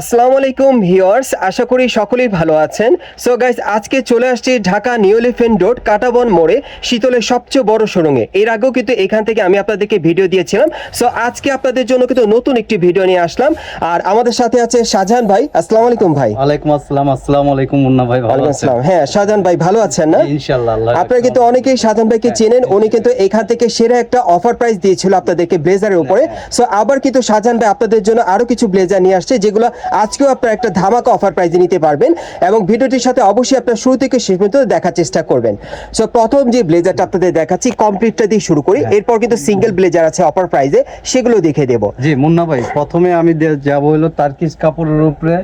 আসসালামু আলাইকুম ভিউয়ার্স আশা করি সকলেই ভালো আছেন। সো গাইজ আজকে চলে আসছি Dhaka new elephant road Katabon মোড়ে শীতলের সবচেয়ে বড় শোরুমে। এর আগেও কিন্তু এখান থেকে আমি আপনাদেরকে ভিডিও দিয়েছিলাম। সো আজকে আপনাদের জন্য কিন্তু নতুন একটি ভিডিও নিয়ে আসলাম। আর আমাদের সাথে আছে শাহজাহান ভাই। আসসালামু আলাইকুম ভাই। ওয়ালাইকুম আসসালাম আসসালামু আলাইকুম মুন্না ভাই ভালো আছেন? হ্যাঁ শাহজাহান ভাই ভালো আছেন না? ইনশাআল্লাহ আপনারা কিন্তু অনেকেই সাধারণ ভাইকে চেনেন। উনি কিন্তু এখান থেকে সেরা একটা অফার প্রাইস দিয়েছিল আপনাদেরকে ব্লেজারের উপরে। সো আবার কিন্তু শাহজাহান ভাই আপনাদের জন্য আরও কিছু ব্লেজার নিয়ে আসছে যেগুলো আজকেও আপনারা একটা ধামাকা অফার প্রাইজে নিতে পারবেন এবং ভিডিওটির সাথে অবশ্যই আপনার শুরু থেকে শেষ পর্যন্ত দেখার চেষ্টা করবেন। সো প্রথম যে ব্লেজারটা আপনাদের দেখাচ্ছি কমপ্লিটটা দিয়ে শুরু করি। এরপর কিন্তু সিঙ্গেল ব্লেজার আছে অফার প্রাইজে সেগুলো দেখে দেবো। জি মুন্না ভাই প্রথমে আমি যাব হলো তার্কিশ কাপড়ের উপরে।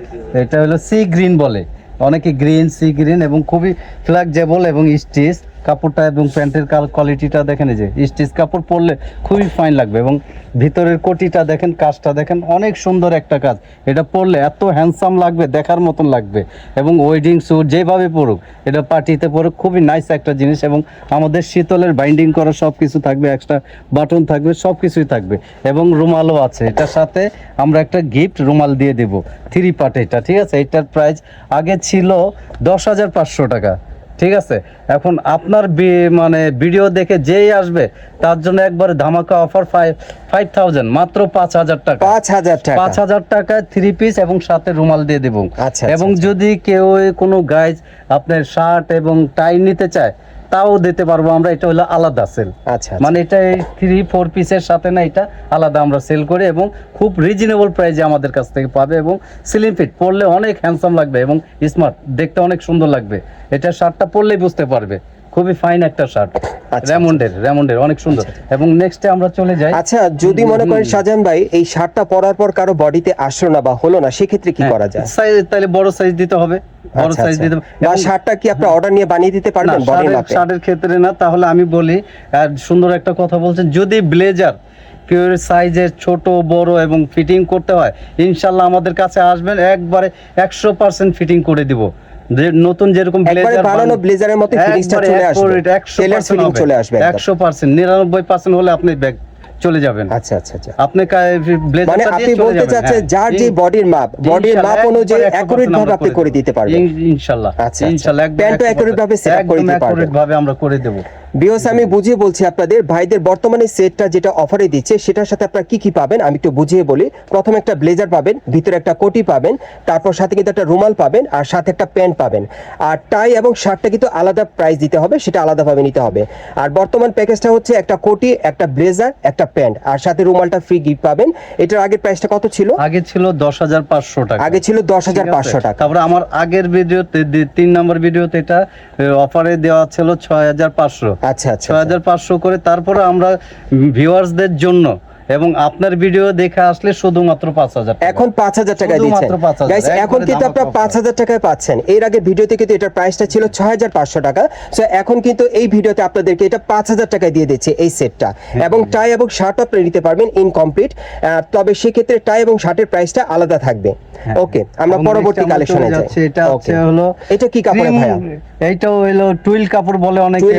এটা হলো সি গ্রিন বলে। অনেকে গ্রিন সি গ্রিন এবং খুবই ফ্লেক্সিবল এবং স্টিচ কাপড়টা এবং প্যান্টের কোয়ালিটিটা দেখেন এই যে স্টিচ কাপড় পরলে খুবই ফাইন লাগবে এবং ভিতরের কোটিটা দেখেন, কাজটা দেখেন, অনেক সুন্দর একটা কাজ। এটা পরলে এত হ্যান্ডসাম লাগবে, দেখার মতন লাগবে। এবং ওয়েডিং স্যুট যেভাবে পড়ুক এটা পার্টিতে পড়ুক খুবই নাইস একটা জিনিস এবং আমাদের শীতলের বাইন্ডিং করা সব কিছু থাকবে এক্সট্রা বাটন থাকবে সব কিছুই থাকবে। এবং রুমালও আছে, এটার সাথে আমরা একটা গিফট রুমাল দিয়ে দেব থ্রি পার্ট এটা, ঠিক আছে? এটার প্রাইস আগে ছিল দশ হাজার পাঁচশো টাকা। ঠিক আছে? এখন আপনার মানে ভিডিও দেখে যেই আসবে তার জন্য একবারে ধামাকা অফার ফাইভ ফাইভ থাউজেন্ড মাত্র পাঁচ হাজার টাকা। পাঁচ হাজার টাকা। পাঁচ হাজার টাকায় থ্রি পিস এবং সাথে রুমাল দিয়ে দেবো। আচ্ছা, এবং আচ্ছা। যদি কেউ কোনো গাইজ আপনার শার্ট এবং টাই নিতে চায় তাও দিতে পারব আমরা এটা হলো আলাদা সেল আচ্ছা মানে এটা থ্রি ফোর পিসের সাথে না এটা আলাদা আমরা সেল করি এবং খুব রিজনেবল প্রাইসে আমাদের কাছ থেকে পাবে এবং সিলিং ফিট পরলে অনেক হ্যান্ডসাম লাগবে এবং স্মার্ট দেখতে অনেক সুন্দর লাগবে। এটা শার্টটা পরলেই বুঝতে পারবে। খুবই ফাইন একটা শার্ট আচ্ছা। র্যামন্ডের র্যামন্ডের অনেক সুন্দর। এবং নেক্সটে আমরা চলে যাই। আচ্ছা যদি মনে করেন শাহজাহান ভাই এই শার্টটা পরার পর কারও বডিতে আসলো না বা হলো না সেক্ষেত্রে কি করা যায়? সাইজ তাহলে বড় সাইজ দিতে হবে। বড় আচ্ছা, সাইজ আচ্ছা। দিতে হবে। বা শার্টটা কি আপনি অর্ডার নিয়ে বানিয়ে দিতে পারবেন শার্টের- মাপে? শার্টের ক্ষেত্রে না তাহলে আমি বলি আর সুন্দর একটা কথা বলছেন যদি ব্লেজার কেউ সাইজের ছোট বড় এবং ফিটিং করতে হয় ইনশাল্লাহ আমাদের কাছে আসবেন একবারে একশো পার্সেন্ট ফিটিং করে দিব। যে নতুন যেরকম ব্লেজার বানানো ব্লেজারের মতো ফিনিশটা চলে আসবে টেলার ফিটিং চলে আসবে একদম। একশো পার্সেন্ট নিরানব্বই পার্সেন্ট হলে আপনি ব্যাগ চলে যাবেন। আচ্ছা আচ্ছা আচ্ছা। আপনি ব্লেজার মানে আপনি বলতে চাচ্ছেন যার যে বডির মাপ বডির মাপ অনুযায়ী অ্যাকুরেট ভাবে আপনি করে দিতে পারবেন। ইনশাল্লাহ আচ্ছা, ইনশাল্লাহ আচ্ছা। প্যান্টও accurate ভাবে up করে দিতে পারবেন। accurate ভাবে আমরা করে দেব। বিয়স আমি বুঝিয়ে বলছি আপনাদের ভাইদের বর্তমানে সেটটা যেটা অফারে দিচ্ছে সেটার সাথে আপনারা কি কি পাবেন আমি একটু বুঝিয়ে বলি। প্রথমে একটা ব্লেজার পাবেন ভিতরে একটা কোটি পাবেন তারপর সাথে কিন্তু একটা রুমাল পাবেন আর সাথে একটা প্যান্ট পাবেন। আর টাই এবং শার্টটা কিন্তু আলাদা প্রাইস দিতে হবে সেটা আলাদাভাবে নিতে হবে। আর বর্তমান প্যাকেজটা হচ্ছে একটা কোটি একটা ব্লেজার একটা প্যান্ট। আর সাথে রুমালটা ফ্রি গিফট পাবেন। এটার আগের প্রাইসটা কত ছিল? আগে ছিল দশ হাজার পাঁচশো টাকা। আগে ছিল দশ হাজার? পাঁচশো টাকা। তারপরে আমার আগের ভিডিওতে তিন নম্বর ভিডিওতে এটা অফারে দেওয়া ছিল ছয় হাজার পাঁচশো। আচ্ছা আচ্ছা ছয় হাজার পাঁচশো করে তারপরে আমরা ভিউয়ার্সদের জন্য এবং আপনার ভিডিও দেখে আসলে শুধুমাত্র পাঁচ হাজার এখন পাঁচ হাজার টাকা দিচ্ছেন। গাইস এখন কিন্তু আপনার পাঁচ হাজার টাকায় পাচ্ছেন। এর আগে ভিডিওতে কিন্তু এটার প্রাইসটা ছিল ছয় হাজার পাঁচশো টাকা। সো এখন কিন্তু এই ভিডিওতে আপনাদেরকে এটা পাঁচ হাজার টাকায় দিয়ে দিচ্ছে এই সেটটা হ্যাঁ, এবং টাই এবং শার্ট আপনি নিতে পারবেন ইনকমপ্লিট তবে সেক্ষেত্রে টাই এবং শার্টের প্রাইসটা আলাদা থাকবে। ওকে আমরা পরবর্তী কালেকশনে যাই। যাচ্ছি, এটা হচ্ছে হলো এটা কি কাপড়ে ভাইয়া? এইটাও হলো টুইল কাপড় বলে অনেকে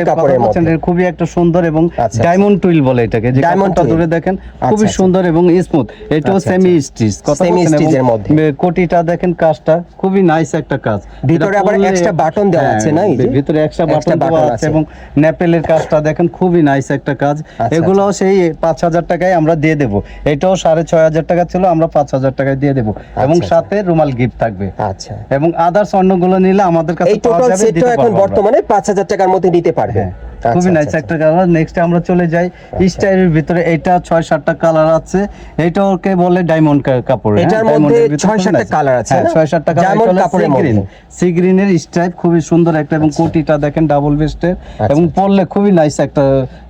খুবই একটা সুন্দর এবং আচ্ছা, ডায়মন্ড টুইল বলে এটাকে যে twill। ধরে দেখেন আচ্ছা, খুবই আচ্ছা। সুন্দর এবং স্মুথ এটাও আচ্ছা, সেমি স্টিচ বলছেন এর মধ্যে। কোটিটা দেখেন কাজটা খুবই নাইস একটা কাজ। ভিতরে আবার extra button দেওয়া হ্যাঁ, আছে না, ভিতরে এক্সট্রা বাটন দেওয়া আছে। এবং ন্যাপেলের কাজটা দেখেন খুবই নাইস একটা কাজ। আচ্ছা, এগুলোও সেই পাঁচ হাজার টাকায় আমরা দিয়ে দেবো। এটাও সাড়ে ছয় হাজার টাকা ছিল আমরা পাঁচ হাজার টাকায় দিয়ে দেবো। এবং আচ্ছা। সাথে রুমাল গিফট থাকবে। আচ্ছা। এবং আদার্স অন্যগুলো নিলে আমাদের কাছে এই পাওয়া টোটাল সেটটা এখন বর্তমানে পাঁচ হাজার টাকার মধ্যে নিতে পারবেন হ্যাঁ, আচ্ছা, খুবই আচ্ছা, নাইস আচ্ছা। একটা কালার নেক্সট আমরা চলে যাই। স্টাইলের ভিতরে এটা ছয় সাতটা কালার আছে। এটা ওকে বলে ডায়মন্ড কাপড় হ্যাঁ, এটার মধ্যে ভিতরে ছয় খুবই সাতটা colour আছে, হ্যাঁ? ছয় সাতটা কালার কাপড়ের মধ্যে। সি গ্রিনের স্ট্রাইপ খুবই সুন্দর একটা এবং কোটিটা দেখেন ডাবল ভেস্টের এবং পরলে খুবই নাইস একটা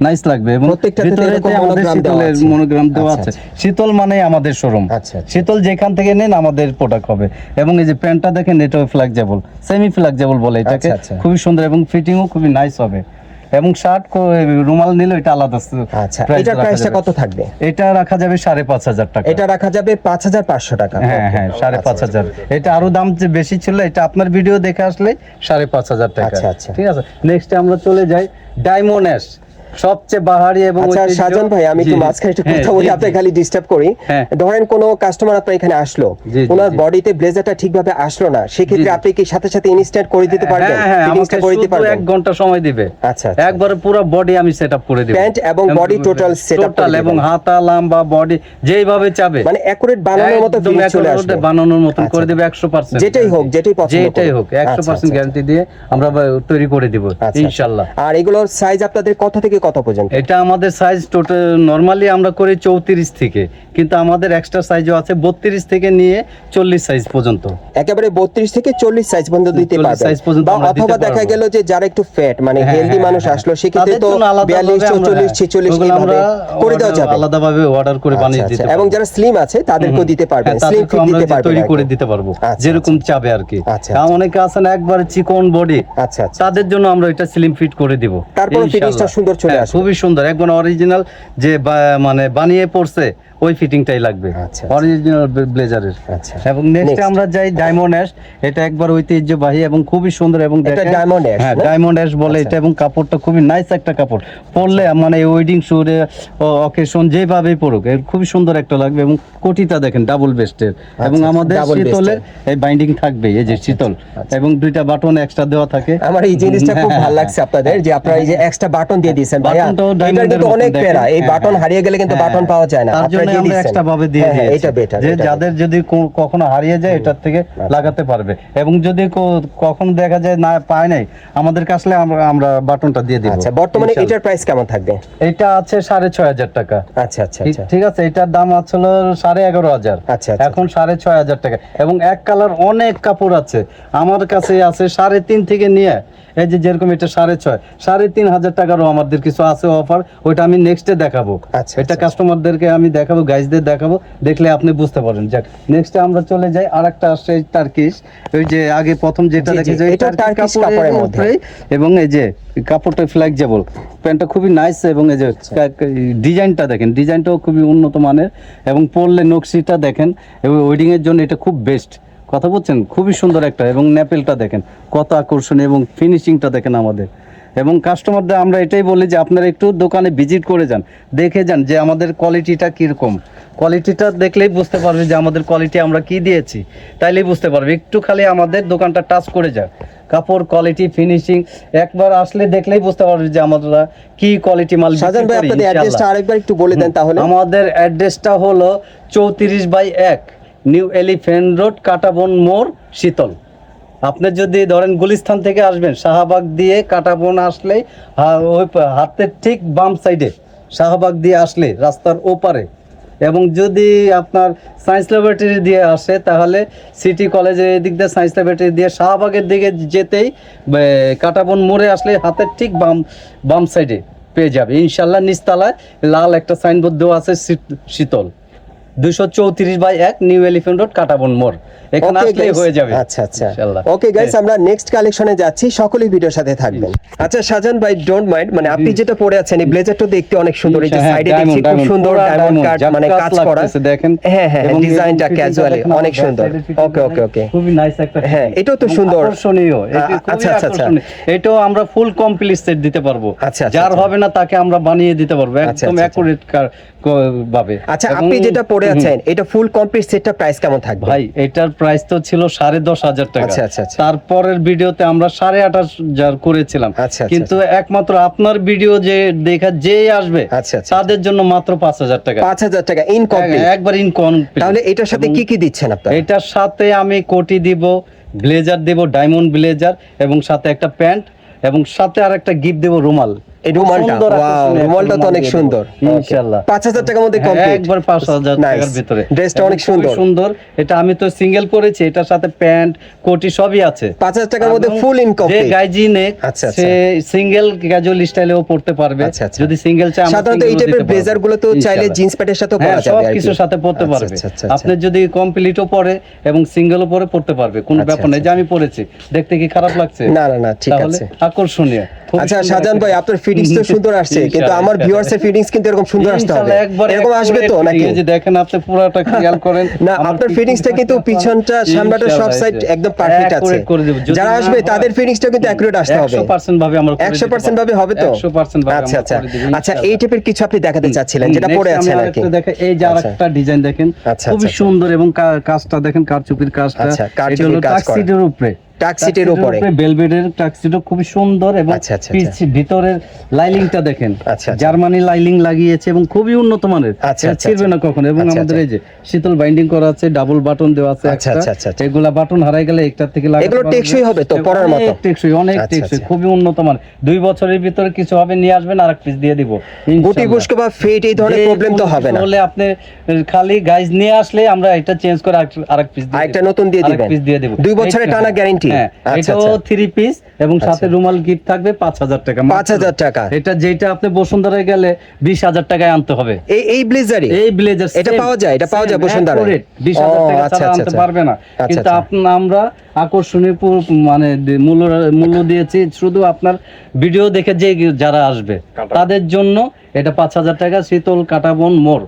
নাইস লাগবে। এবং প্রত্যেকটাতে আমাদের শীতলের। মনোগ্রাম দেওয়া আচ্ছা, আছে শীতল মানে আমাদের শোরুম আচ্ছা, আচ্ছা। শীতল যেখান থেকে নেন আমাদের প্রোডাক্ট হবে। এবং এই যে প্যান্টটা দেখেন এটাও ফ্লেক্সিবল সেমি ফ্লেক্সিবল বলে এটাকে। আচ্ছা, আচ্ছা। খুবই সুন্দর এবং ফিটিংও খুবই নাইস হবে। এবং শার্ট রুমাল নিলে এটা আলাদা আচ্ছা এটা এটার প্রাইসটা কত থাকবে? এটা রাখা যাবে সাড়ে পাঁচ হাজার টাকা। এটা রাখা যাবে পাঁচ হাজার পাঁচশো টাকা। হ্যাঁ হ্যাঁ সাড়ে পাঁচ আচ্ছা, হাজার। এটা আরও দাম যে বেশি ছিল এটা আপনার ভিডিও দেখে আসলে সাড়ে পাঁচ হাজার টাকা। আচ্ছা, আচ্ছা। ঠিক আছে? নেক্সট আমরা চলে যাই ডায়মন্ড সবচেয়ে বাহারি এবং আচ্ছা ভাই আমি একটু মাঝখানে একটু হ্যাঁ, কথা বলি আপনাকে খালি ডিস্টার্ব করি। হ্যাঁ। ধরেন কোনো কাস্টমার আপনার এখানে আসলো ওনার বডিতে ব্লেজারটা ঠিকভাবে আসলো না সেক্ষেত্রে। আপনি কি সাথে সাথে ইনস্ট্যান্ট করে দিতে পারবেন? হ্যাঁ হ্যাঁ আমাকে করে দিতে পারবেন? এক ঘণ্টা সময় দিবে। আচ্ছা আচ্ছা। একবারে পুরো বডি আমি সেটআপ করে দেব। Pant এবং total setup করে টোটাল এবং হাতা লাম্বা বডি যেইভাবে চাবে। মানে অ্যাকুরেট বানানোর মতো ফিনিশ চলে আসবে। বানানোর মতন আচ্ছা। করে দেবে 100% যেটাই হোক, যেটাই পছন্দ যেটাই হোক 100% আচ্ছা, আচ্ছা। গ্যারান্টি দিয়ে আমরা তৈরি করে দিব। আচ্ছা। ইনশাআল্লাহ আর এগুলোর সাইজ আপনাদের কত থেকে কত পর্যন্ত এটা আমাদের সাইজ টোটাল নরমালি আমরা করি চৌত্রিশ থেকে কিন্তু আমাদের এক্সট্রা সাইজও আছে বত্রিশ থেকে নিয়ে চল্লিশ সাইজ পর্যন্ত একেবারে বত্রিশ থেকে চল্লিশ সাইজ পর্যন্ত দিতে 40 পারবেন পর্যন্ত বা অথবা দেখা গেল যে যারা একটু ফ্যাট মানে হ্যাঁ, হেলদি হ্যাঁ, মানুষ হ্যাঁ। আসলো সেক্ষেত্রে তো বিয়াল্লিশ চৌচল্লিশ ছেচল্লিশ আমরা করে দেওয়া যাবে আলাদাভাবে অর্ডার করে বানিয়ে আচ্ছা, দিতে আচ্ছা। এবং যারা স্লিম আছে তাদেরকেও দিতে পারবেন হ্যাঁ, স্লিম ফিট দিতে পারবেন তৈরি করে দিতে পারব আচ্ছা, যেরকম চাবে আর কি আচ্ছা, আচ্ছা। অনেকে আছেন একবারে চিকন বডি আচ্ছা আচ্ছা তাদের জন্য আমরা এটা স্লিম ফিট করে দিব তারপরে। ফিটিংসটা সুন্দর চলে হ্যাঁ। খুবই সুন্দর। একবার অরিজিনাল যে মানে বানিয়ে পড়ছে ওই ফিটিংটাই লাগবে। আচ্ছা, আচ্ছা। অরিজিনাল ব্লেজারের আচ্ছা। এবং নেক্সট আমরা যাই ডায়মন্ড অ্যাশ এটা একবার ঐতিহ্যবাহী এবং খুবই সুন্দর এবং এটা diamond ash, হ্যাঁ ডায়মন্ড অ্যাশ বলে আচ্ছা। এটা এবং কাপড়টা খুবই নাইস একটা কাপড়। পরলে মানে ওয়েডিং শুটে অকেশন যেভাবেই পড়ুক এর খুবই সুন্দর একটা লাগবে এবং কোটিটা দেখেন ডাবল বেস্টের এবং আচ্ছা, আমাদের শীতলের এই বাইন্ডিং থাকবে এই যে শীতল। আচ্ছা। এবং দুইটা বাটন এক্সট্রা দেওয়া থাকে। আমার এই জিনিসটা খুব ভালো লাগছে আপনাদের যে আপনারা এই যে এক্সট্রা বাটন দিয়ে দিয়েছেন ভাইয়া এটা কিন্তু অনেক প্যারা। এই হ্যাঁ, বাটন হ্যাঁ। হারিয়ে গেলে কিন্তু হ্যাঁ, বাটন পাওয়া যায় না। তার জন্য আমরা এক্সট্রা ভাবে দিয়ে দিয়েছি। এটা বেটার যে যাদের যদি কখনো হারিয়ে যায় এটার থেকে লাগাতে পারবে। এবং যদি কখনো দেখা যায় না পায় নাই আমাদের কাছে আমরা আমরা বাটনটা দিয়ে দিব। আচ্ছা বর্তমানে এটার প্রাইস কেমন থাকবে? এটা আছে সাড়ে ছয় হাজার টাকা। আচ্ছা আচ্ছা ঠিক- আচ্ছা আছে এটার দাম আছে সাড়ে এগারো হাজার। আচ্ছা, আচ্ছা। এখন সাড়ে ছয় হাজার টাকা। এবং এক কালার অনেক কাপড় আছে। আমার কাছে আছে সাড়ে তিন থেকে নিয়ে এই যে যেরকম এটা সাড়ে ছয় সাড়ে তিন হাজার টাকারও আমাদের কিছু আছে অফার ওইটা আমি নেক্সটে দেখাবো। আচ্ছা, এটা আচ্ছা। কাস্টমারদেরকে আমি দেখাবো গাইজদের দেখাবো দেখলে আপনি বুঝতে পারেন যাক নেক্সটে আমরা চলে যাই আর একটা আসছে টার্কিশ ওই যে আগে প্রথম যেটা এটা টার্কিশ কাপড়ের মধ্যে। এবং এই যে কাপড়টা ফ্লেক্সিবল প্যান্টটা খুবই নাইস এবং এই যে ডিজাইনটা দেখেন ডিজাইনটাও খুবই উন্নত মানের এবং পরলে নকশিটা দেখেন এবং ওয়েডিং এর জন্য এটা খুব বেস্ট কথা বলছেন? খুবই সুন্দর একটা এবং ন্যাপেলটা দেখেন কত আকর্ষণীয় এবং ফিনিশিংটা দেখেন আমাদের। এবং কাস্টমারদের আমরা এটাই বলি যে আপনারা একটু দোকানে ভিজিট করে যান দেখে যান যে আমাদের কোয়ালিটিটা কীরকম। কোয়ালিটিটা দেখলেই বুঝতে পারবে যে আমাদের কোয়ালিটি আমরা কি দিয়েছি তাইলেই বুঝতে পারবে। একটু খালি আমাদের দোকানটা টাচ করে যান। কাপড় কোয়ালিটি ফিনিশিং একবার আসলে দেখলেই বুঝতে পারবে যে আমরা কি কোয়ালিটি মাল বিক্রি ভাই আপনাদের অ্যাড্রেসটা আরেকবার একটু বলে দেন তাহলে। আমাদের অ্যাড্রেসটা হলো চৌত্রিশ বাই এক নিউ এলিফেন্ট রোড কাটাবন মোড় শীতল আপনি যদি ধরেন গুলিস্তান থেকে আসবেন, শাহবাগ দিয়ে কাটাবন আসলে হাতের ঠিক বাম সাইডে শাহবাগ দিয়ে আসলে রাস্তার ওপারে। এবং যদি আপনার সায়েন্স ল্যাবরেটরি দিয়ে আসে, তাহলে সিটি কলেজের এদিক দিয়ে সায়েন্স ল্যাবরেটরি দিয়ে শাহবাগের দিকে যেতেই কাটাবন মোড়ে আসলে হাতের ঠিক বাম বাম সাইডে পেয়ে যাবে। ইনশাল্লাহ নিচতলায় লাল একটা সাইনবোর্ড দেওয়া আছে শীত- শীতল। দুশো চৌত্রিশ বাই এক নিউ এলিফেন্ট রোড কাটাবন মোড়। এখানে হয়ে যাবে। আচ্ছা আচ্ছা। ওকে গাইস আমরা নেক্সট কালেকশনে যাচ্ছি। সকলেই ভিডিওর সাথে থাকবেন। আচ্ছা শাহজাহান ভাই ডোন্ট মাইন্ড মানে আপনি যেটা পরে আছেন এই ব্লেজারটা দেখতে অনেক সুন্দর। এই যে হ্যাঁ, সাইডে দেখছি খুব সুন্দর ডায়মন্ড কাট মানে কাজ করা। দেখেন। হ্যাঁ হ্যাঁ ডিজাইনটা ক্যাজুয়ালি অনেক সুন্দর। ওকে ওকে ওকে খুবই নাইস একটা হ্যাঁ, এটাও তো সুন্দর। আকর্ষণীয়। এটি আচ্ছা, আচ্ছা, আচ্ছা। এটাও আমরা ফুল কমপ্লিট সেট দিতে পারব। আচ্ছা, আচ্ছা, যার আচ্ছা। হবে না তাকে আমরা বানিয়ে দিতে পারব। আচ্ছা, একদম। অ্যাকুরেট ভাবে। আচ্ছা আপনি যেটা পরে হুম, আছেন এটা ফুল কমপ্লিট সেটটা প্রাইস কেমন থাকবে? ভাই এটার প্রাইস তো ছিল সাড়ে দশ হাজার টাকা। আচ্ছা, আচ্ছা, আচ্ছা। তারপরের ভিডিওতে আমরা সাড়ে আঠাশ হাজার করেছিলাম। আচ্ছা, আচ্ছা, কিন্তু একমাত্র আপনার ভিডিও যে দেখা যেই আসবে আচ্ছা। তাদের জন্য মাত্র পাঁচ হাজার টাকা। পাঁচ হাজার টাকা ইনকমপ্লিট এক- একবার ইনকম তাহলে এটার সাথে কি কি দিচ্ছেন আপনারা? এটার সাথে আমি কোটি দিব ব্লেজার দেব ডায়মন্ড ব্লেজার এবং সাথে একটা প্যান্ট এবং সাথে আর একটা গিফট দেব রুমাল। এই রুমালটা। ওয়াও রুমালটা তো অনেক সুন্দর। ইনশাআল্লাহ পাঁচ হাজার টাকার মধ্যে হ্যাঁ, কমপ্লিট একবার টাকার ভিতরে। ড্রেসটা এবং অনেক সুন্দর। সুন্দর। এটা আমি তো সিঙ্গেল পরেছি এটার সাথে প্যান্ট কোটি সবই আছে। পাঁচ হাজার টাকার মধ্যে এবং ফুল যে গাইজি নেক আচ্ছা, আচ্ছা। সে সিঙ্গেল ক্যাজুয়াল স্টাইলেও পড়তে পারবে। আচ্ছা, আচ্ছা। যদি সিঙ্গেল চায় সাধারণত এই ও টাইপের ব্লেজারগুলো তো চাইলে জিন্স প্যান্টের সাথে পরা যাবে সব কিছুর সাথে পড়তে আচ্ছা, পারবে। আচ্ছা, আচ্ছা, আপনি যদি কমপ্লিটও পরে এবং সিঙ্গেলও পরে পড়তে পারবে কোনো আচ্ছা, ব্যাপার নেই। যে আমি পড়েছি দেখতে কি খারাপ লাগছে? না না না ঠিক আছে। আকর্ষণীয়। আচ্ছা একটা- ভাই আপনার ফিটিংস তো সুন্দর আসছে কিন্তু আমার ভিউয়ার্স এর ফিটিংস কিন্তু এরকম সুন্দর আসতে হবে। এরকম আসবে তো নাকি? যে দেখেন আপনি পুরোটা খেয়াল করেন। না আপনার ফিটিংসটা কিন্তু পিছনটা সামনাটা সব সাইড একদম পারফেক্ট আছে। যারা আসবে তাদের ফিটিংসটা কিন্তু অ্যাকুরেট আসতে হবে। 100% ভাবে আমরা করে 100% ভাবে হবে তো? 100% ভাবে আচ্ছা আচ্ছা। আচ্ছা এই টাইপের কিছু আপনি দেখাতে চাচ্ছিলেন যেটা পড়ে আছে নাকি দেখেন, এই যে আচ্ছা। আরেকটা ডিজাইন দেখেন আচ্ছা, খুবই আচ্ছা, সুন্দর এবং কাজটা দেখেন কারচুপির কাজটা। আচ্ছা, এটা হলো। টাক্সিডের উপরে। উপরে। বেলভেটের টাক্সিডো খুবই সুন্দর এবং আচ্ছা, আচ্ছা, ভিতরের লাইলিংটা দেখেন আচ্ছা, আচ্ছা। জার্মানি লাইলিং লাগিয়েছে এবং খুবই উন্নত মানের আচ্ছা, আচ্ছা, ছিড়বে না আচ্ছা। কখনো এবং আচ্ছা, আমাদের আচ্ছা। এই যে শীতল বাইন্ডিং করা আছে ডাবল বাটন দেওয়া আছে আচ্ছা, আচ্ছা, আচ্ছা, আচ্ছা। এগুলা বাটন হারাই গেলে একটার থেকে এগুলো টেকসই হবে তো, পরার মতো? টেকসই অনেক আচ্ছা, টেকসই আচ্ছা। খুবই উন্নত মান দুই বছরের ভিতরে কিছু হবে নিয়ে আসবেন আর এক পিস দিয়ে দিব গুটি। বা ফেট এই ধরনের প্রবলেম তো হবে না হলে আপনি খালি গাইজ নিয়ে আসলে আমরা এটা চেঞ্জ করে আরেক- পিস দিয়ে দেব। নতুন দিয়ে দিবেন। পিস দিয়ে দেব দুই বছরের টানা guarantee? হ্যাঁ আচ্ছা, এটাও আচ্ছা। থ্রি পিস এবং সাথে রুমাল গিফট থাকবে পাঁচ হাজার টাকা মাত্র। 5,000 টাকা। এটা যেটা আপনি বসুন্ধরায় গেলে বিশ হাজার টাকায় আনতে হবে এই এই ব্লেজারে এই ব্লেজার এটা পাওয়া যায়, এটা পাওয়া যায় বসুন্ধরায়? বিশ হাজার টাকা আচ্ছা, ছাড়া আচ্ছা, আনতে আচ্ছা। পারবে না আচ্ছা, কিন্তু আচ্ছা। আমরা আকর্ষণীয় মানে মূল্য মূল্য দিয়েছি শুধু আপনার ভিডিও দেখে যে যারা আসবে তাদের জন্য এটা পাঁচ হাজার টাকা শীতল কাটাবন মোড়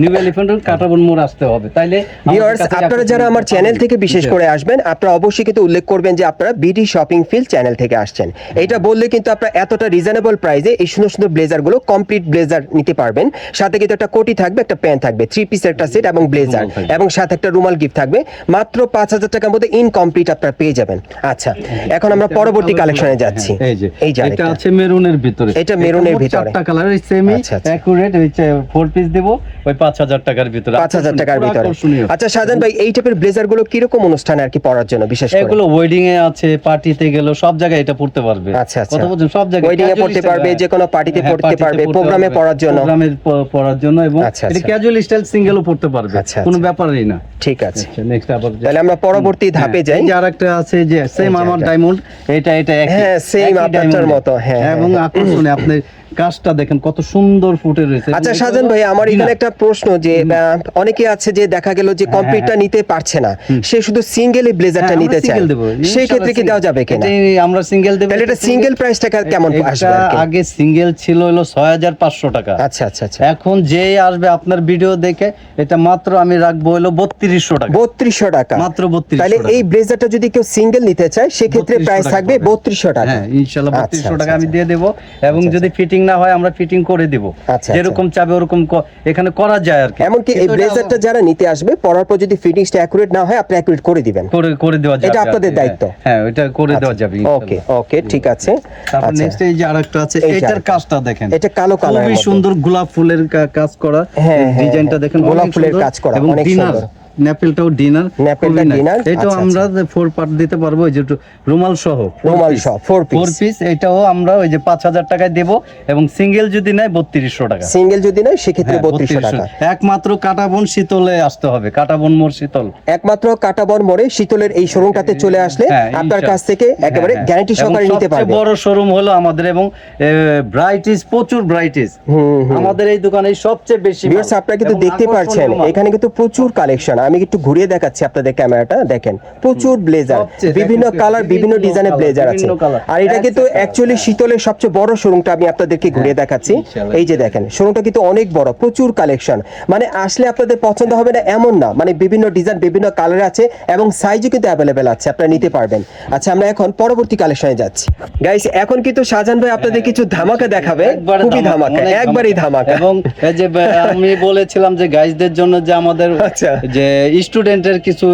নিউ এলিফেন্টের কাটাবন মোড় আসতে হবে। তাইলে ভিউয়ার্স আপনারা যারা আমার চ্যানেল থেকে বিশেষ করে আসবেন আপনারা অবশ্যই কিন্তু উল্লেখ করবেন যে আপনারা বিডি শপিং ফিল চ্যানেল থেকে আসছেন। এটা বললে কিন্তু আপনারা এতটা রিজনেবল প্রাইসে এই সুন্দর সুন্দর ব্লেজারগুলো কমপ্লিট ব্লেজার নিতে পারবেন। সাথে কিন্তু একটা কোটি থাকবে একটা প্যান্ট থাকবে থ্রি পিসের একটা সেট এবং ব্লেজার এবং সাথে একটা রুমাল গিফট থাকবে। মাত্র পাঁচ হাজার টাকার মধ্যে ইনকমপ্লিট আপনারা পেয়ে যাবেন। আচ্ছা এখন আমরা পরবর্তী কালেকশনে যাচ্ছি। হ্যাঁ, এই যে এটা আছে মেরুনের ভিতরে। এটা মেরুনের ভিতরে। চারটা সেমি। অ্যাকুরেট ওই ফোর পিস দেব ওই পাঁচ হাজার টাকার ভিতরে পাঁচ হাজার টাকার ভিতরে। আচ্ছা ভাই এই টাইপের ব্লেজারগুলো কীরকম অনুষ্ঠানে আর কি পরার জন্য বিশেষ করে? এগুলো ওয়েডিং এ আছে পার্টিতে গেল সব জায়গায় এটা পড়তে পারবে। আচ্ছা, আচ্ছা। সব জায়গায় Wedding এ পড়তে পারবে, যে কোনো party তে পড়তে পারবে, এ পরার জন্য। প্রোগ্রামে পড়ার জন্য এবং আচ্ছা, এটা আচ্ছা। ক্যাজুয়াল স্টাইল সিঙ্গেলও পড়তে পারবে। আচ্ছা, কোনো। ব্যাপারই না। ঠিক আছে। নেক্সট আবার তাহলে আমরা পরবর্তী ধাপে হ্যাঁ, যাই। যে আরেকটা আছে যে সেম আমার ডায়মন্ড এটা এটা হ্যাঁ, সেম diamond। মতো, হ্যাঁ, এবং হ্যাঁ। আকর্ষণে আপনি কাজটা দেখেন কত সুন্দর ফুটে রয়েছে। আচ্ছা এটা ভাই আমার এখানে একটা প্রশ্ন যে অনেকে আছে যে দেখা গেল যে কমপ্লিটটা নিতে পারছে না। সে শুধু সিঙ্গেল ব্লেজারটা হ্যাঁ, নিতে চায়। সেই ক্ষেত্রে কি দেওয়া যাবে কিনা? আমরা সিঙ্গেল দেব। তাহলে এটা সিঙ্গেল প্রাইসটা কেমন আসবে আগে সিঙ্গেল ছিল হলো ছয় হাজার পাঁচশো টাকা। আচ্ছা আচ্ছা আচ্ছা। এখন যে আসবে আপনার ভিডিও দেখে এটা মাত্র আমি রাখব হলো বত্রিশশো টাকা। বত্রিশশো টাকা। মাত্র বত্রিশশো তাহলে এই ব্লেজারটা যদি কেউ সিঙ্গেল নিতে চায় সেক্ষেত্রে 3200 প্রাইস থাকবে পড়বে। বত্রিশশো টাকা। হ্যাঁ ইনশাল্লাহ আচ্ছা, বত্রিশশো আচ্ছা, টাকা আমি আচ্ছা। দিয়ে দেবো। এবং আচ্ছা, যদি ফিটিং না হয় আমরা ফিটিং করে দিব। আচ্ছা, যেরকম চাবে ওরকম এখানে করা যায় আর কি। এমনকি এই ব্লেজারটা যারা নিতে আসবে পরার পর যদি ফিটিংসটা অ্যাকুরেট না হয় আপনি অ্যাকুরেট করে দিবেন। করে করে দেওয়া যাবে এটা আপনাদের হ্যাঁ। দায়িত্ব। হ্যাঁ ওইটা করে দেওয়া যাবে ওকে ওকে ঠিক আছে। তারপর আচ্ছা। নেক্সট এই যে আরেকটা আছে এটার কাজটা দেখেন। এটা কালো কালারের খুবই সুন্দর গোলাপ ফুলের কাজ করা। হ্যাঁ, হ্যাঁ, ডিজাইনটা হ্যাঁ। দেখেন গোলাপ ফুলের কাজ করা, অনেক সুন্দর। ন্যাপেলটাও ডিনার ন্যাপেলটা dinner, এটাও আচ্ছা, আমরা ফোর পার্ট দিতে পারব ওই যে রুমাল সহ রুমাল সহ, four piece। ফোর পিস এটাও আমরা ওই যে পাঁচ হাজার টাকায় দেবো এবং সিঙ্গেল যদি নেয় বত্রিশশো টাকা। সিঙ্গেল যদি নয় সেক্ষেত্রে হ্যাঁ, বত্রিশশো 3200 টাকা। একমাত্র কাটাবন শীতলে আসতে হবে কাটাবন মোর শীতল। একমাত্র কাটাবন মোড়ে শীতলের এই শোরুমটাতে চলে আসলে হ্যাঁ, আপনার কাছ থেকে একেবারে হ্যাঁ, হ্যাঁ। গ্যারান্টি সহকারে নিতে পারবে। বড় শোরুম হলো আমাদের এবং ব্রাইটিস প্রচুর ব্রাইটিস আমাদের এই দোকানে সবচেয়ে বেশি আপনারা কিন্তু দেখতে পাচ্ছেন এখানে কিন্তু প্রচুর কালেকশন আমি একটু ঘুরিয়ে দেখাচ্ছি আপনাদের ক্যামেরাটা দেখেন। প্রচুর ব্লেজার বিভিন্ন কালার বিভিন্ন ডিজাইনের ব্লেজার আছে। আর এটা কিন্তু অ্যাকচুয়ালি শীতলের সবচেয়ে বড় শোরুমটা আমি আপনাদেরকে ঘুরিয়ে দেখাচ্ছি। এই যে দেখেন শোরুমটা কিন্তু অনেক বড় প্রচুর কালেকশন মানে আসলে আপনাদের পছন্দ হবে না এমন না মানে বিভিন্ন ডিজাইন বিভিন্ন কালার আছে এবং সাইজও কিন্তু অ্যাভেলেবেল আছে আপনারা নিতে পারবেন। আচ্ছা আমরা এখন পরবর্তী কালেকশনে যাচ্ছি। গাইস এখন কিন্তু শাহজাহান ভাই আপনাদের কিছু ধামাকা দেখাবে খুবই ধামাকা একবারই ধামাকা। এবং যে আমি বলেছিলাম যে গাইসদের জন্য যে আমাদের আচ্ছা। যে স্টুডেন্টের কিছু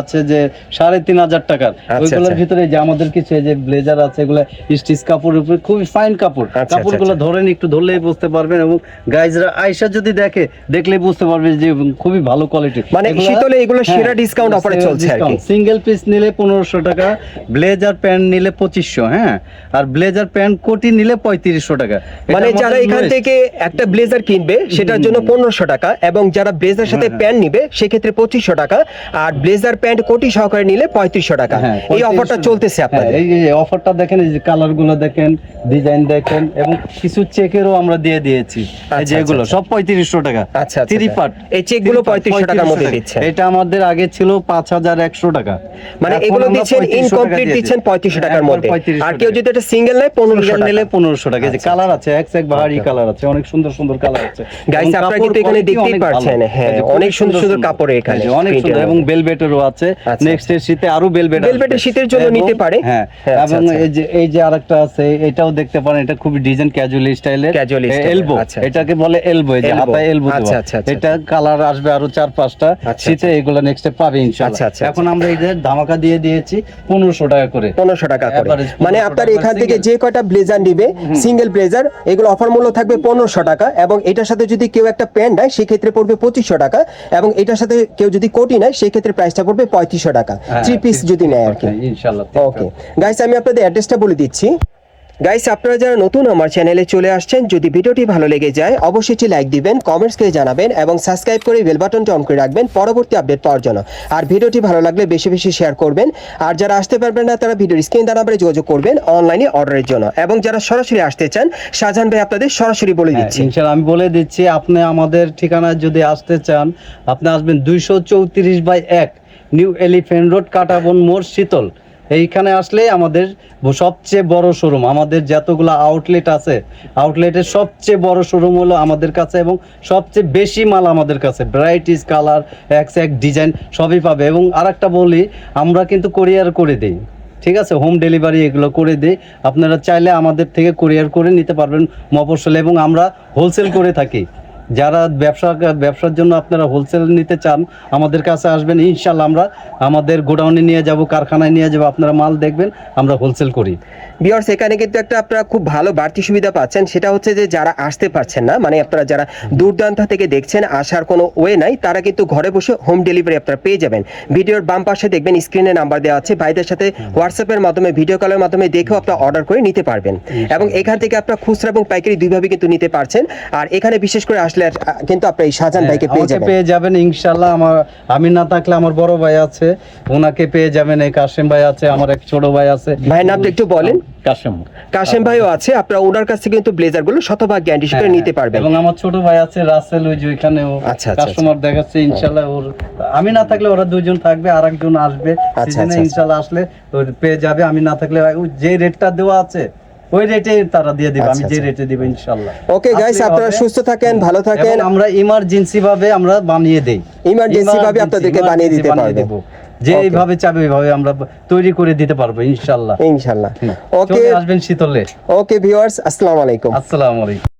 আছে যে সাড়ে তিন হাজার টাকার। ওইগুলোর আচ্ছা। ভিতরে যে আমাদের কিছু এই যে ব্লেজার আছে এগুলো স্টিচ কাপড়ের উপরে খুবই ফাইন কাপড়। আচ্ছা, কাপড়গুলো ধরেন একটু ধরলেই বুঝতে পারবেন এবং গাইজরা আয়সা যদি দেখে দেখলেই বুঝতে পারবে যে খুবই ভালো কোয়ালিটি মানে শীতলে এগুলো সেরা discount offer এ চলছে আর কি। সিঙ্গেল পিস নিলে পনেরোশো টাকা ব্লেজার প্যান্ট নিলে পঁচিশশো হ্যাঁ? আর ব্লেজার প্যান্ট কোটি নিলে পঁয়ত্রিশশো টাকা। মানে যারা এখান থেকে একটা ব্লেজার কিনবে সেটার জন্য পনেরোশো টাকা এবং যারা ব্লেজার সাথে হ্যাঁ, প্যান্ট নিবে সেক্ষেত্রে সেক্ষেত্রে পঁচিশশো টাকা আর ব্লেজার প্যান্ট কোটি সহকারে নিলে পঁয়ত্রিশশো টাকা। হ্যাঁ, এই অফারটা চলতেছে হ্যাঁ, এই অফারটা দেখেন এই যে কালারগুলো দেখেন ডিজাইন দেখেন এবং কিছু চেকেরও আমরা দিয়ে দিয়েছি। আচ্ছা, যে এগুলো আচ্ছা, সব পঁয়ত্রিশশো টাকা। আচ্ছা, আচ্ছা, থ্রি আচ্ছা। পার্ট এই চেকগুলো 3500 টাকার মধ্যে দিচ্ছেন। এটা আমাদের আগে ছিল পাঁচ হাজার একশো টাকা। মানে এগুলো দিচ্ছেন ইনকমপ্লিট দিচ্ছেন পঁয়ত্রিশশো টাকার মধ্যে। আর কেউ যদি এটা সিঙ্গেল নেয় পনেরোশো নিলে পনেরোশো টাকা। যে আচ্ছা। কালার আছে এক এক ভারী কালার আছে অনেক সুন্দর সুন্দর কালার আছে। এবং আপনারা কিন্তু এখানে দেখতেই পাচ্ছেন, হ্যাঁ, অনেক সুন্দর সুন্দর কাপড় এখানে, অনেক সুন্দর এবং মধ্যে। বেলভেটেরও আছে। আচ্ছা। নেক্সট এর শীতে আরও Velvet-এর শীতের জন্য নিতে পারে। হ্যাঁ হ্যাঁ, আচ্ছা, এবং আচ্ছা। এই যে এই যে আরেকটা আছে এটাও দেখতে পারেন এটা খুবই ডিজাইন ক্যাজুয়াল স্টাইলের এলবো আচ্ছা। এটাকে বলে এলবো এই যে হাতায় এলবো আচ্ছা, আচ্ছা, আচ্ছা, এটা কালার আসবে আরও চার পাঁচটা। আচ্ছা, শীতে এগুলো নেক্সটে পাবে আচ্ছা, ইনশাআল্লাহ আচ্ছা, এখন আমরা এই যে ধামাকা দিয়ে দিয়েছি পনেরোশো টাকা করে। পনেরোশো টাকা করে। মানে আপনার এখান থেকে যে কয়টা ব্লেজার নিবে সিঙ্গেল ব্লেজার এগুলো অফার মূল্য থাকবে পনেরোশো টাকা এবং এটার সাথে যদি কেউ একটা প্যান্ট নেয় সেক্ষেত্রে পড়বে পঁচিশশো টাকা এবং এটার সাথে কেউ যদি কোটি নেয় সেই ক্ষেত্রে প্রাইসটা পড়বে পঁয়ত্রিশশো টাকা। হ্যাঁ, থ্রি পিস যদি নেয় আর কি। ইনশাল্লাহ ওকে গাইস আমি আপনাদের অ্যাড্রেসটা বলে দিচ্ছি। গাইস আপনারা যারা নতুন আমার চ্যানেলে চলে আসছেন যদি ভিডিওটি ভালো লেগে যায় অবশ্যই একটি লাইক দিবেন কমেন্টস করে জানাবেন এবং সাবস্ক্রাইব করে বেল বাটনটি অন করে রাখবেন পরবর্তী আপডেট পাওয়ার জন্য। আর ভিডিওটি ভালো লাগলে বেশি বেশি শেয়ার করবেন। আর যারা আসতে পারবেন না তারা ভিডিওর স্ক্রিন নাম্বারে যোগাযোগ করবেন অনলাইনে অর্ডারের জন্য। এবং যারা সরাসরি আসতে চান শাহজাহান ভাই আপনাদের সরাসরি বলে হ্যাঁ, দিচ্ছি। ইনশাআল্লাহ আমি বলে দিচ্ছি আপনি আমাদের ঠিকানায় যদি আসতে চান আপনি আসবেন দুইশো চৌত্রিশ বাই এক নিউ এলিফেন্ট রোড কাটাবন মোড় শীতল। এইখানে আসলে আমাদের সবচেয়ে বড় শোরুম আমাদের যতগুলো আউটলেট আছে আউটলেটের সবচেয়ে বড় শোরুম হলো আমাদের কাছে এবং সবচেয়ে বেশি মাল আমাদের কাছে। ভ্যারাইটিস কালার এক্স এক ডিজাইন সবই পাবে এবং আরেকটা বলি, আমরা কিন্তু কোরিয়ার করে দিই, ঠিক আছে? হোম ডেলিভারি এগুলো করে দিই। আপনারা চাইলে আমাদের থেকে কুরিয়ার করে নিতে পারবেন মফস্বলে এবং আমরা হোলসেল করে থাকি। যারা ব্যবসা ব্যবসার জন্য আপনারা হোলসেল নিতে চান আমাদের কাছে আসবেন। ইনশাল্লাহ আমরা আমাদের গোডাউনে নিয়ে যাব কারখানায় নিয়ে যাব আপনারা মাল দেখবেন আমরা হোলসেল করি। বিয়ার্স এখানে কিন্তু একটা আপনারা খুব ভালো বাড়তি সুবিধা পাচ্ছেন সেটা হচ্ছে যে যারা আসতে পারছেন না মানে আপনারা যারা দূর দূরান্ত থেকে দেখছেন আসার কোনো ওয়ে নাই তারা কিন্তু ঘরে বসে হোম ডেলিভারি আপনারা পেয়ে যাবেন। ভিডিওর বাম পাশে দেখবেন স্ক্রিনে নাম্বার দেওয়া আছে ভাইদের সাথে হোয়াটসঅ্যাপের মাধ্যমে ভিডিও কলের মাধ্যমে দেখেও আপনারা অর্ডার করে নিতে পারবেন। এবং এখান থেকে আপনারা খুচরা এবং পাইকারি দুইভাবে কিন্তু নিতে পারছেন। আর এখানে বিশেষ করে আসলে কিন্তু আপনারা এই শাহজাহান ভাইকে পেয়ে হ্যাঁ, যাবেন। পেয়ে যাবেন ইনশাল্লাহ আমার আমি না থাকলে আমার বড় ভাই আছে ওনাকে পেয়ে যাবেন এই কাশেম ভাই আছে আমার এক ছোট ভাই আছে। নামটা একটু বলেন। কাশেম। কাশেম ভাইও আছে আপনারা ওনার কাছ থেকে কিন্তু ব্লেজারগুলো শতভাগ গ্যারান্টি করে হ্যাঁ, নিতে পারবেন। এবং আমার ছোট ভাই আছে রাসেল ওই যে আচ্ছা, আচ্ছা, কাস্টমার দেখাচ্ছে ইনশাল্লাহ ওর আমি না থাকলে ওরা দুইজন থাকবে আর একজন আসবে। আচ্ছা, সিজনে আচ্ছা। ইনশাল্লাহ আসলে ওই পেয়ে যাবে আমি না থাকলে যে রেটটা দেওয়া আছে ওই রেটে তারা দিয়ে দিবে আমি আচ্ছা, যে। রেটে দিব ওকে গাইস আপনারা সুস্থ থাকেন ভালো থাকেন। আমরা ইমার্জেন্সি ভাবে আমরা বানিয়ে দেই। ইমার্জেন্সি ভাবে আপনাদেরকে বানিয়ে দিতে পারব। যে এইভাবে চাবে এইভাবে আমরা তৈরি করে দিতে পারব ইনশাল্লাহ। ইনশাল্লাহ। ওকে আসবেন শীতলে। ওকে ভিউয়ার্স আসসালামু আলাইকুম। আসসালামু আলাইকুম।